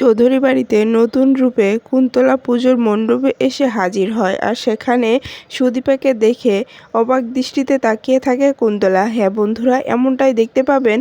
চৌধুরী বাড়িতে নতুন রূপে কুন্তলা পুজোর মণ্ডপে এসে হাজির হয় আর সেখানে সুদীপাকে দেখে অবাক দৃষ্টিতে তাকিয়ে থাকে কুন্তলা। হ্যাঁ বন্ধুরা, এমনটাই দেখতে পাবেন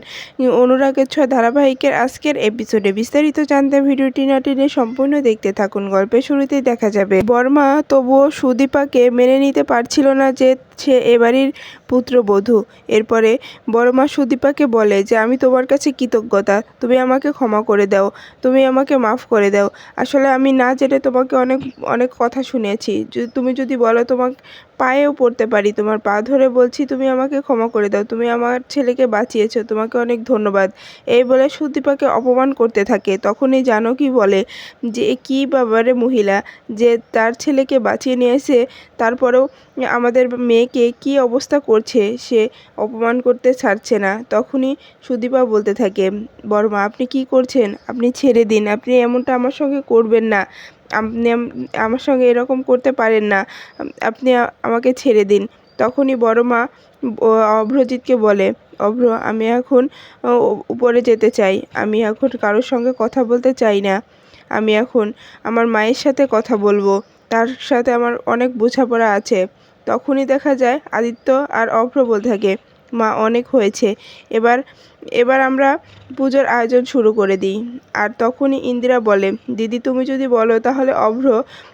অনুরাগের ছয় ধারাবাহিকের আজকের এপিসোডে। বিস্তারিত জানতে ভিডিওটি না টেনে সম্পূর্ণ দেখতে থাকুন। গল্পের শুরুতেই দেখা যাবে। বর্মা তবুও সুদীপাকে মেনে নিতে পারছিল না যে সে এবাড়ির পুত্রবধূ। এরপরে বড়মা সুদীপাকে বলে যে, আমি তোমার কাছে কৃতজ্ঞতা। তুমি আমাকে ক্ষমা করে দাও। তুমি আমাকে মাফ করে দাও। আসলে আমি না জেনে তোমাকে অনেক অনেক কথা শুনেছি। তুমি যদি বলো তোমার পায়েও পড়তে পারি। তোমার পা ধরে বলছি, তুমি আমাকে ক্ষমা করে দাও। তুমি আমার ছেলেকে বাঁচিয়েছো। তোমাকে অনেক ধন্যবাদ। এই বলে সুদীপাকে অপমান করতে থাকে। তখনই জানো কি বলে? যে কী বাবারে মহিলা? যে তার ছেলেকে বাঁচিয়ে নিয়ে এসে তারপরেও আমাদের মেয়েকে কি অবস্থা করছে, সে অপমান করতে ছাড়ছে না। তখনই সুদীপা বলতে থাকে, বড়মা, আপনি কি করছেন? আপনি ছেড়ে দিন। আপনি এমনটা আমার সঙ্গে করবেন না। আপনি আমার সঙ্গে এরকম করতে পারেন না। আপনি আমাকে ছেড়ে দিন। তখনই বড় মা অভ্রজিৎকে বলে, অভ্র, আমি এখন উপরে যেতে চাই। আমি এখন কারোর সঙ্গে কথা বলতে চাই না। আমি এখন আমার মায়ের সাথে কথা বলব। তার সাথে আমার অনেক বোঝাপড়া আছে। তখনই দেখা যায় আদিত্য আর অভ্র বলতে থাকে মা অনেক হয়েছে। এবার এবার আমরা পুজোর আয়োজন শুরু করে দিই। আর তখনই ইন্দিরা বলে, দিদি, তুমি যদি বলো তাহলে অভ্র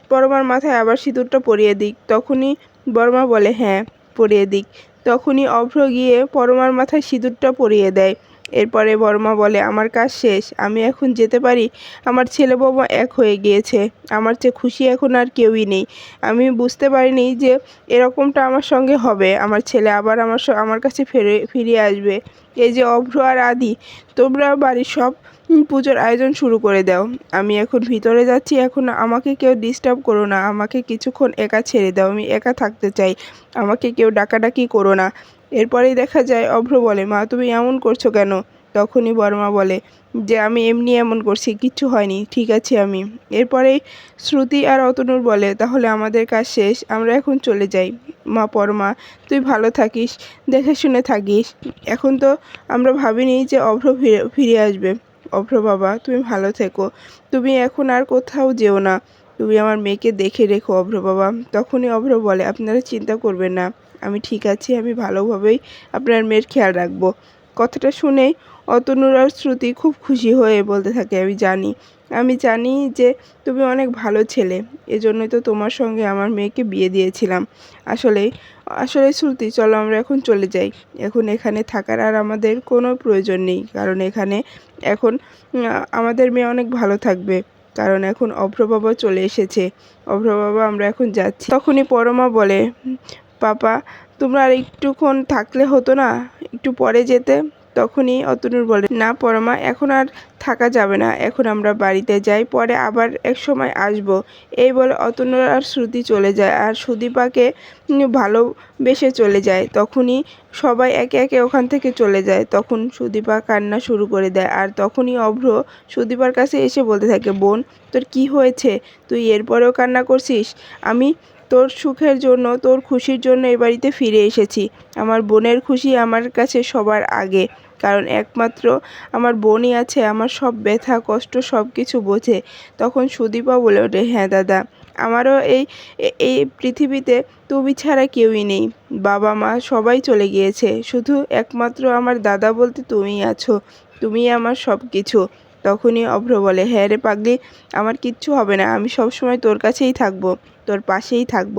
পরমার মাথায় আবার সিঁদুরটা পরিয়ে দিক। তখনই বর্মা বলে হ্যাঁ পরিয়ে দিক। তখনই অভ্র গিয়ে পরমার মাথায় সিঁদুরটা পরিয়ে দেয়। এরপরে বর্মা বলে, আমার কাজ শেষ, আমি এখন যেতে পারি? আমার ছেলে বৌমা এক হয়ে গিয়েছে, আমার চেয়ে খুশি এখন আর কেউই নেই। আমি বুঝতে পারিনি যে এরকমটা আমার সঙ্গে হবে। আমার ছেলে আবার আমার আমার কাছে ফিরে ফিরে আসবে। এই যে অভ্র আর আদি, তোমরা বাড়ির সব পুজোর আয়োজন শুরু করে দাও। আমি এখন ভিতরে যাচ্ছি, এখন আমাকে কেউ ডিস্টার্ব করো না। আমাকে কিছুক্ষণ একা ছেড়ে দাও। আমি একা থাকতে চাই। আমাকে কেউ ডাকাডাকি করো না। এরপরেই দেখা যায়, অভ্র বলে, মা, তুমি এমন করছ কেন? তখনই বর্মা বলে, যে আমি এমনি এমন করছি, কিচ্ছু হয়নি, ঠিক আছে আমি। এরপরেই শ্রুতি আর অতনুর বলে, তাহলে আমাদের কাজ শেষ, আমরা এখন চলে যাই। মা, পরমা, তুই ভালো থাকিস, দেখে শুনে থাকিস। এখন তো আমরা ভাবিনি যে অভ্র ফিরে ফিরে আসবে। অভ্র বাবা, তুমি ভালো থেকো, তুমি এখন আর কোথাও যেও না, তুমি আমার মেয়েকে দেখে রেখো অভ্র বাবা। তখনই অভ্র বলে, আপনারা চিন্তা করবেন না আমি ঠিক আছি, আমি ভালোভাবেই আপনার মেয়ের খেয়াল রাখব। কথাটা শুনেই অতনুর আর শ্রুতি খুব খুশি হয়ে বলতে থাকে, আমি জানি। আমি জানি যে তুমি অনেক ভালো ছেলে। এজন্যই তো তোমার সঙ্গে আমার মেয়েকে বিয়ে দিয়েছিলাম। আসলে আসলে শ্রুতি, চলো আমরা এখন চলে যাই। এখন এখানে থাকার আর আমাদের কোনো প্রয়োজন নেই। কারণ এখানে এখন আমাদের মেয়ে অনেক ভালো থাকবে। কারণ এখন অভ্র বাবা চলে এসেছে। অভ্র বাবা, আমরা এখন যাচ্ছি। তখনই পরমা বলে পাপা তোমরা আর একটুক্ষণ থাকলে হতো না? একটু পরে যেতে? তখনই অতনুর বলে, না পরমা, এখন আর থাকা যাবে না। এখন আমরা বাড়িতে যাই, পরে আবার এক সময় আসব। এই বলে অতনুর আর শ্রুতি চলে যায় আর সুদীপাকে ভালোবেসে চলে যায়। তখনই সবাই একে একে ওখান থেকে চলে যায়। তখন সুদীপা কান্না শুরু করে দেয় আর তখনই অভ্র সুদীপার কাছে এসে বলতে থাকে, বোন, তোর কি হয়েছে? তুই এরপরেও কান্না করছিস? আমি তোর সুখের জন্য, তোর খুশির জন্য এ বাড়িতে ফিরে এসেছি। আমার বোনের খুশি আমার কাছে সবার আগে, কারণ একমাত্র আমার বোনই আছে, আমার সব ব্যথা, কষ্ট সব কিছু বোঝে। তখন সুদীপা বলে ওঠে হ্যাঁ দাদা, আমারও এই এই পৃথিবীতে তুমি ছাড়া কেউই নেই। বাবা, মা সবাই চলে গিয়েছে, শুধু একমাত্র আমার দাদা বলতে তুমিই আছো তুমি আমার সব কিছু তখনই অভ্র বলে হ্যাঁ রে পাগলি, আমার কিচ্ছু হবে না, আমি সবসময় তোর কাছেই থাকব, তোর পাশেই থাকব।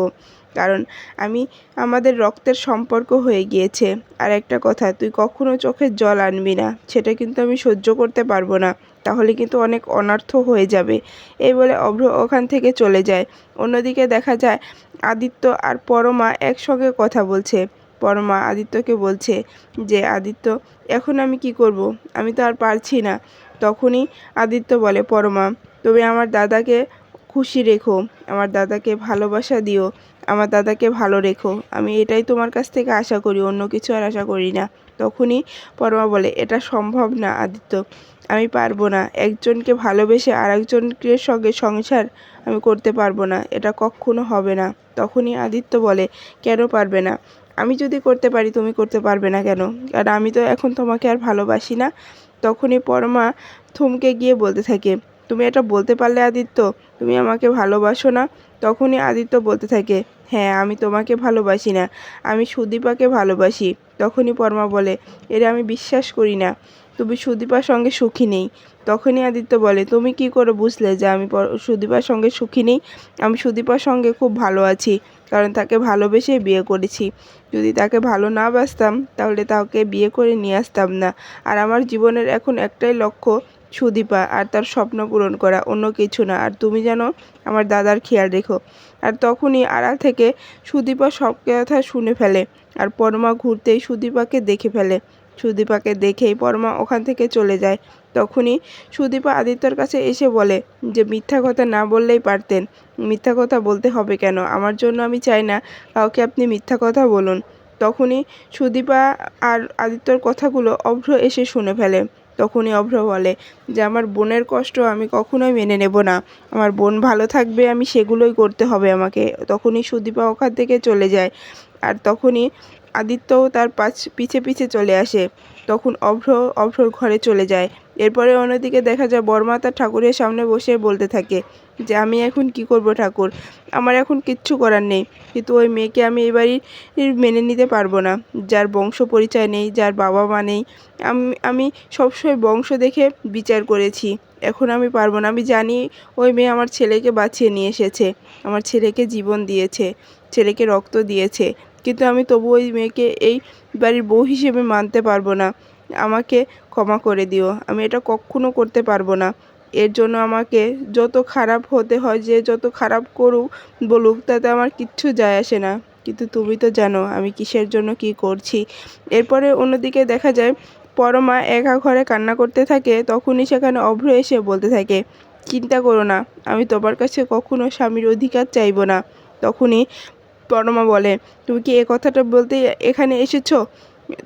কারণ আমি, আমাদের রক্তের সম্পর্ক হয়ে গিয়েছে। আর একটা কথা, তুই কখনো চোখের জল আনবি না, সেটা কিন্তু আমি সহ্য করতে পারব না, তাহলে কিন্তু অনেক অনার্থ হয়ে যাবে। এই বলে অভ্র ওখান থেকে চলে যায়। অন্যদিকে দেখা যায়, আদিত্য আর পরমা একসঙ্গে কথা বলছে। পরমা আদিত্যকে বলছে যে, আদিত্য, এখন আমি কি করব? আমি তো আর পারছি না। তখনই আদিত্য বলে, পরমা, তুমি আমার দাদাকে খুশি রেখো, আমার দাদাকে ভালোবাসা দিও, আমার দাদাকে ভালো রেখো। আমি এটাই তোমার কাছ থেকে আশা করি, অন্য কিছু আর আশা করি না। তখনই পরমা বলে, এটা সম্ভব না আদিত্য, আমি পারব না। একজনকে ভালোবেসে আর একজনকে সঙ্গে সংসার আমি করতে পারব না, এটা কখনো হবে না। তখনই আদিত্য বলে, কেন পারবে না? আমি যদি করতে পারি, তুমি করতে পারবে না কেন? কারণ আমি তো এখন তোমাকে আর ভালোবাসি না। তখনই পরমা থমকে গিয়ে বলতে থাকে, তুমি এটা বলতে পারলে আদিত্য? তুমি আমাকে ভালোবাসো না? তখনই আদিত্য বলতে থাকে হ্যাঁ আমি তোমাকে ভালোবাসি না, আমি সুদীপাকে ভালোবাসি। তখনই পরমা বলে, এরা, আমি বিশ্বাস করি না। তুমি সুদীপার সঙ্গে সুখী নেই। তখনই আদিত্য বলে, তুমি কি করে বুঝলে যে আমি পর- সুদীপার সঙ্গে সুখী নেই? আমি সুদীপার সঙ্গে খুব ভালো আছি, কারণ তাকে ভালোবেসে বিয়ে করেছি। যদি তাকে ভালো না বাসতাম, তাহলে তাকে বিয়ে করে নিয়ে আসতাম না। আর আমার জীবনের এখন একটাই লক্ষ্য সুদীপা আর তার স্বপ্ন পূরণ করা, অন্য কিছু না। আর তুমি যেন আমার দাদার খেয়াল রেখো। আর তখনই আড়াল থেকে সুদীপা সব কথা শুনে ফেলে, আর পরমা ঘুরতেই সুদীপাকে দেখে ফেলে। সুদীপাকে দেখেই পরমা ওখান থেকে চলে যায়। তখনই সুদীপা আদিত্যর কাছে এসে বলে যে, মিথ্যা কথা না বললেই পারতেন। মিথ্যা কথা বলতে হবে কেন? আমার জন্য আমি চাই না কাউকে আপনি মিথ্যা কথা বলুন। তখনই সুদীপা আর আদিত্যর কথাগুলো অভ্র এসে শুনে ফেলে। তখনই অভ্র বলে যে, আমার বোনের কষ্ট আমি কখনোই মেনে নেব না। আমার বোন ভালো থাকবে, আমি সেগুলোই করতে হবে আমাকে। তখনই সুদীপা ওখান থেকে চলে যায়। আর তখনই আদিত্যও তার পাছ, পিছে পিছে চলে আসে। তখন অভ্র অভ্রর ঘরে চলে যায়। এরপরে অন্যদিকে দেখা যায় বর্মা তার ঠাকুরের সামনে বসে বলতে থাকে যে, আমি এখন কি করব ঠাকুর? আমার এখন কিচ্ছু করার নেই। কিন্তু ওই মেয়েকে আমি এবারই মেনে নিতে পারব না। যার বংশ পরিচয় নেই, যার বাবা মা নেই। আমি আমি সবসময় বংশ দেখে বিচার করেছি। এখন আমি পারব না। আমি জানি ওই মেয়ে আমার ছেলেকে বাঁচিয়ে নিয়ে এসেছে। আমার ছেলেকে জীবন দিয়েছে। ছেলেকে রক্ত দিয়েছে। কিন্তু আমি তবু ওই মেয়েকে এই বাড়ির বউ হিসেবে মানতে পারব না। আমাকে ক্ষমা করে দিও। আমি এটা কখনো করতে পারব না। এর জন্য আমাকে যত খারাপ হতে হয়, যে যত খারাপ করুক, বলুক, তাতে আমার কিচ্ছু যায় আসে না। কিন্তু তুমি তো জানো আমি কিসের জন্য কি করছি। এরপরে অন্যদিকে দেখা যায়, পরমা একা ঘরে কান্না করতে থাকে, তখনই সেখানে অভ্র এসে বলতে থাকে, চিন্তা করো না, আমি তোমার কাছে কখনো স্বামীর অধিকার চাইব না। তখনই পরমা বলে, তুমি কি এ কথাটা বলতে এখানে এসেছ?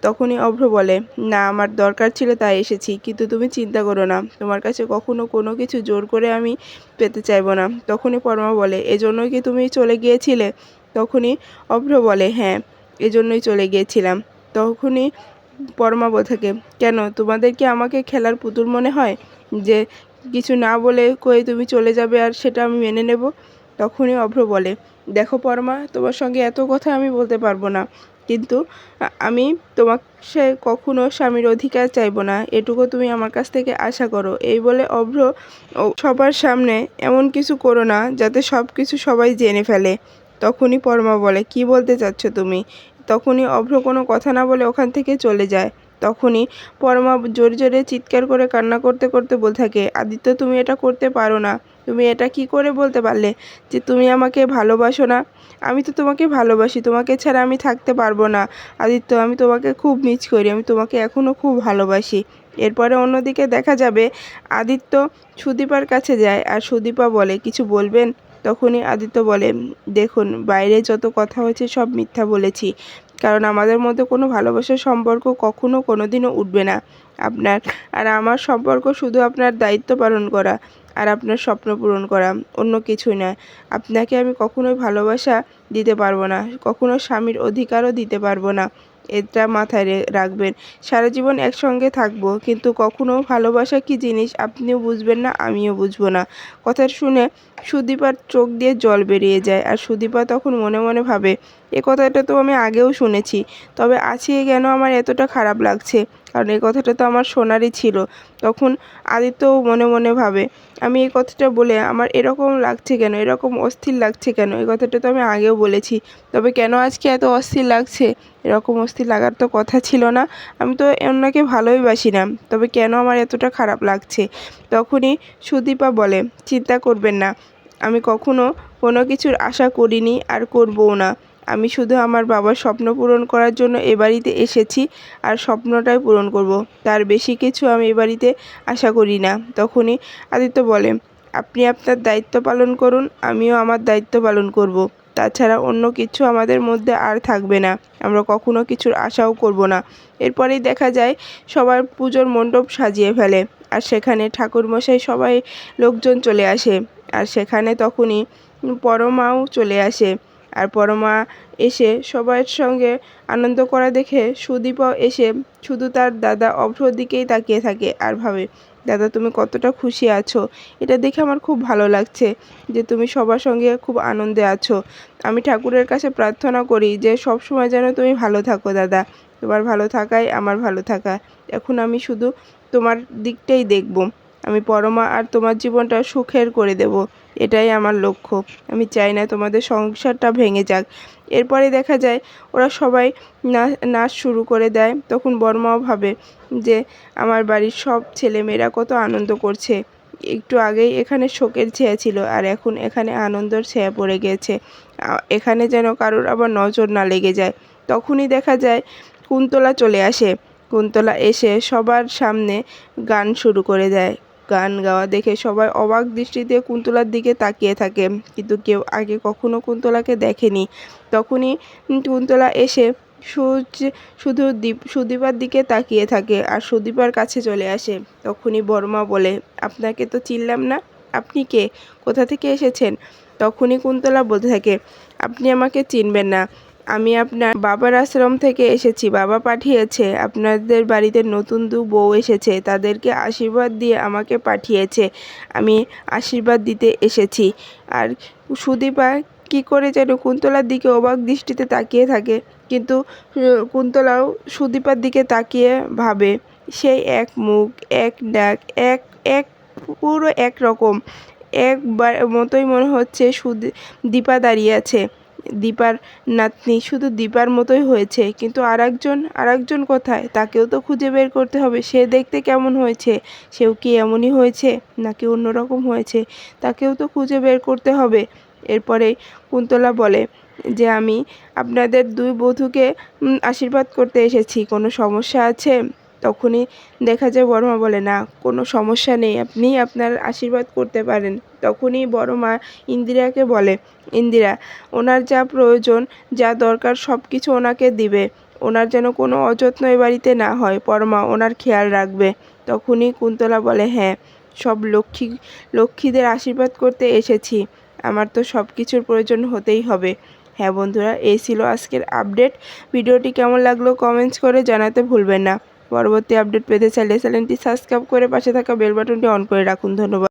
তখনই অভ্র বলে, না, আমার দরকার ছিল তাই এসেছি, কিন্তু তুমি চিন্তা করো না, তোমার কাছে কখনো কোনো কিছু জোর করে আমি পেতে চাইব না। তখনই পরমা বলে, এজন্যই কি তুমি চলে গিয়েছিলে? তখনই অভ্র বলে হ্যাঁ এজন্যই চলে গিয়েছিলাম। তখনই পরমা বলে থাকে, কেন, তোমাদের কি আমাকে খেলার পুতুল মনে হয়? যে কিছু না বলে কয়ে তুমি চলে যাবে আর সেটা আমি মেনে নেব? তখনই অভ্র বলে দেখো পরমা, তোমার সঙ্গে এত কথা আমি বলতে পারব না। কিন্তু আমি তোমার সে কখনো স্বামীর অধিকার চাইব না। এটুকু তুমি আমার কাছ থেকে আশা করো। এই বলে অভ্র সবার সামনে এমন কিছু করো না, যাতে সব কিছু সবাই জেনে ফেলে। তখনই পরমা বলে, কি বলতে চাচ্ছ তুমি? তখনই অভ্র কোনো কথা না বলে ওখান থেকে চলে যায়। তখনই পরমা জোরে জোরে চিৎকার করে কান্না করতে করতে বলতে থাকে, আদিত্য, তুমি এটা করতে পারো না। তুমি এটা কি করে বলতে পারলে যে তুমি আমাকে ভালোবাসো না? আমি তো তোমাকে ভালোবাসি, তোমাকে ছাড়া আমি থাকতে পারব না। আদিত্য, আমি তোমাকে খুব মিস করি, আমি তোমাকে এখনও খুব ভালোবাসি। এরপরে অন্যদিকে দেখা যাবে আদিত্য সুদীপার কাছে যায় আর সুদীপা বলে, কিছু বলবেন? তখনই আদিত্য বলে, দেখুন, বাইরে যত কথা হয়েছে সব মিথ্যা বলেছি। কারণ আমাদের মধ্যে কোনো ভালোবাসার সম্পর্ক কখনো কোনো দিনও উঠবে না আপনার। আর আমার সম্পর্ক শুধু আপনার দায়িত্ব পালন করা আর আপনার স্বপ্ন পূরণ করা, অন্য কিছুই নয়। আপনাকে আমি কখনোই ভালোবাসা দিতে পারব না, কখনো স্বামীর অধিকারও দিতে পারব না। এটা মাথায় রাখবেন। সারা জীবন একসঙ্গে থাকব, কিন্তু কখনো ভালোবাসা কি জিনিস আপনিও বুঝবেন না, আমিও বুঝব না। কথা শুনে সুদীপার চোখ দিয়ে জল বেরিয়ে যায় আর সুদীপা তখন মনে মনে ভাবে এ কথাটা তো আমি আগেও শুনেছি। তবে আজকে কেন আমার এতটা খারাপ লাগছে? কারণ এই কথাটা তো আমার শোনারই ছিল। তখন আদিত্যও মনে মনে ভাবে, আমি এই কথাটা বলে আমার এরকম লাগছে কেন? এরকম অস্থির লাগছে কেন? এই কথাটা তো আমি আগেও বলেছি। তবে কেন আজকে এত অস্থির লাগছে? এরকম অস্থির লাগার তো কথা ছিল না। আমি তো ওনাকে ভালোই বাসি না। তবে কেন আমার এতটা খারাপ লাগছে? তখনই সুদীপা বলে, চিন্তা করবেন না। আমি কখনো কোনো কিছুর আশা করিনি আর করবও না। আমি শুধু আমার বাবার স্বপ্ন পূরণ করার জন্য এ বাড়িতে এসেছি আর স্বপ্নটাই পূরণ করব। তার বেশি কিছু আমি এ বাড়িতে আশা করি না। তখনই আদিত্য বলে, আপনি আপনার দায়িত্ব পালন করুন, আমিও আমার দায়িত্ব পালন করব। তাছাড়া অন্য কিছু আমাদের মধ্যে আর থাকবে না। আমরা কখনো কিছুর আশাও করব না। এরপরেই দেখা যায়, সবার পুজোর মণ্ডপ সাজিয়ে ফেলে আর সেখানে ঠাকুরমশাই সবাই লোকজন চলে আসে। আর সেখানে তখনই পরমাও চলে আসে। আর পরমা এসে সবার সঙ্গে আনন্দ করা দেখে সুদীপও এসে শুধু তার দাদা অভ্রর দিকেই তাকিয়ে থাকে আর ভাবে, দাদা, তুমি কতটা খুশি আছো? এটা দেখে আমার খুব ভালো লাগছে যে তুমি সবার সঙ্গে খুব আনন্দে আছো। আমি ঠাকুরের কাছে প্রার্থনা করি যে সব সময় যেন তুমি ভালো থাকো, দাদা। তোমার ভালো থাকাই আমার ভালো থাকা। এখন আমি শুধু তোমার দিকটাই দেখব। আমি পরমা আর তোমার জীবনটা সুখের করে দেব। এটাই আমার লক্ষ্য। আমি চাই না তোমাদের সংসারটা ভেঙে যাক। এরপরে দেখা যায়, ওরা সবাই নাচ শুরু করে দেয়। তখন বর্মাও ভাবে যে আমার বাড়ির সব ছেলেমেয়েরা কত আনন্দ করছে। একটু আগেই এখানে শোকের ছেঁয়া ছিল আর এখন এখানে আনন্দর ছেঁয়া পড়ে গিয়েছে আ- এখানে যেন কারোর আবার নজর না লেগে যায়। তখনই দেখা যায়, কুন্তলা চলে আসে। কুন্তলা এসে সবার সামনে গান শুরু করে দেয়। গান গাওয়া দেখে সবাই অবাক দৃষ্টিতে কুন্তলার দিকে তাকিয়ে থাকে। কিন্তু কেউ আগে কখনো কুন্তলাকে দেখেনি। তখনই কুন্তলা এসে সূর্য শুধু দীপ সুদীপার দিকে তাকিয়ে থাকে আর সুদীপার কাছে চলে আসে। তখনই বর্মা বলে, আপনাকে তো চিনলাম না। আপনি কে? কোথা থেকে এসেছেন? তখনই কুন্তলা বলতে থাকে, আপনি আমাকে চিনবেন না। আমি আপনার বাবার আশ্রম থেকে এসেছি, বাবা পাঠিয়েছে, আপনাদের বাড়িতে নতুন দু বউ এসেছে, তাদেরকে আশীর্বাদ দিয়ে আমাকে পাঠিয়েছে, আমি আশীর্বাদ দিতে এসেছি। আর সুদীপা কী করে যেন কুন্তলার দিকে অবাক দৃষ্টিতে তাকিয়ে থাকে, কিন্তু কুন্তলাও সুদীপার দিকে তাকিয়ে ভাবে সেই এক মুখ, এক ডাক, এক এক, পুরো এক রকম একবার মতোই মনে হচ্ছে সুদি দীপা দাঁড়িয়ে আছে। দীপার নাতনি শুধু দীপার মতোই হয়েছে, কিন্তু আরেকজন আরেকজন কোথায় তাকেও তো খুঁজে বের করতে হবে। সে দেখতে কেমন হয়েছে? সেও কি এমনই হয়েছে? নাকি অন্যরকম হয়েছে? তাকেও তো খুঁজে বের করতে হবে। এরপরে কুন্তলা বলে যে, আমি আপনাদের দুই বধূকে আশীর্বাদ করতে এসেছি। কোনো সমস্যা আছে? তখনই দেখা যায় বড়মা বলে, না, কোনো সমস্যা নেই, আপনি আপনার আশীর্বাদ করতে পারেন। তখনই বড় মা ইন্দিরাকে বলে, ইন্দিরা, ওনার যা প্রয়োজন, যা দরকার সব কিছু ওনাকে দিবে। ওনার যেন কোনো অযত্ন এ বাড়িতে না হয়, পরমা ওনার খেয়াল রাখবে। তখনই কুন্তলা বলে হ্যাঁ সব লক্ষ্মী, লক্ষ্মীদের আশীর্বাদ করতে এসেছি। আমার তো সব কিছুর প্রয়োজন হতেই হবে। হ্যাঁ বন্ধুরা, এই ছিল আজকের আপডেট। ভিডিওটি কেমন লাগল কমেন্টস করে জানাতে ভুলবেন না। পরবর্তী আপডেট পেতে চাইলে চ্যানেলটি সাবস্ক্রাইব করে পাশে থাকা বেল বাটনটি অন করে রাখুন। ধন্যবাদ।